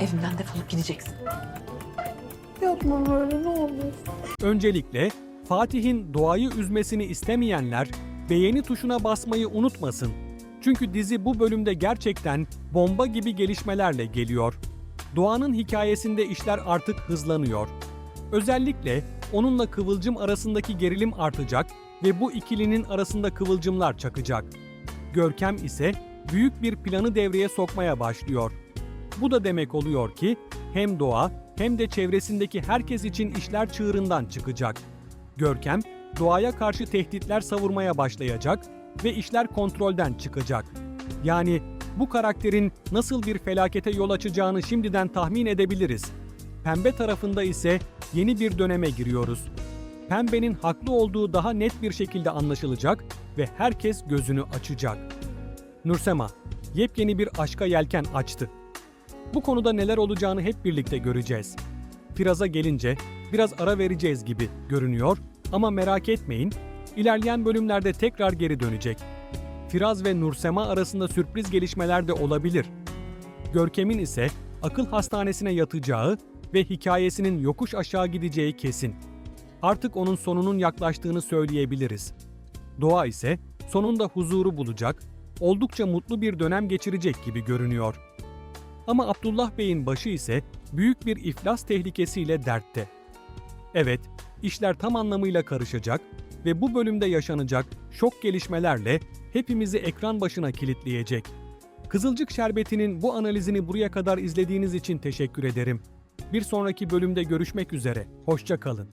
Evimden defolup gideceksin. Yapma böyle ne olur. Öncelikle Fatih'in doğayı üzmesini istemeyenler beğeni tuşuna basmayı unutmasın. Çünkü dizi bu bölümde gerçekten bomba gibi gelişmelerle geliyor. Doğanın hikayesinde işler artık hızlanıyor. Özellikle onunla Kıvılcım arasındaki gerilim artacak ve bu ikilinin arasında kıvılcımlar çakacak. Görkem ise büyük bir planı devreye sokmaya başlıyor. Bu da demek oluyor ki hem doğa hem de çevresindeki herkes için işler çığırından çıkacak. Görkem, doğaya karşı tehditler savurmaya başlayacak ve işler kontrolden çıkacak. Yani bu karakterin nasıl bir felakete yol açacağını şimdiden tahmin edebiliriz. Pembe tarafında ise yeni bir döneme giriyoruz. Pembenin haklı olduğu daha net bir şekilde anlaşılacak ve herkes gözünü açacak. Nursema, yepyeni bir aşka yelken açtı. Bu konuda neler olacağını hep birlikte göreceğiz. Firaz'a gelince biraz ara vereceğiz gibi görünüyor ama merak etmeyin, ilerleyen bölümlerde tekrar geri dönecek. Firaz ve Nursema arasında sürpriz gelişmeler de olabilir. Görkem'in ise akıl hastanesine yatacağı ve hikayesinin yokuş aşağı gideceği kesin. Artık onun sonunun yaklaştığını söyleyebiliriz. Doğa ise sonunda huzuru bulacak, oldukça mutlu bir dönem geçirecek gibi görünüyor. Ama Abdullah Bey'in başı ise büyük bir iflas tehlikesiyle dertte. Evet, işler tam anlamıyla karışacak ve bu bölümde yaşanacak şok gelişmelerle hepimizi ekran başına kilitleyecek. Kızılcık Şerbeti'nin bu analizini buraya kadar izlediğiniz için teşekkür ederim. Bir sonraki bölümde görüşmek üzere. Hoşça kalın.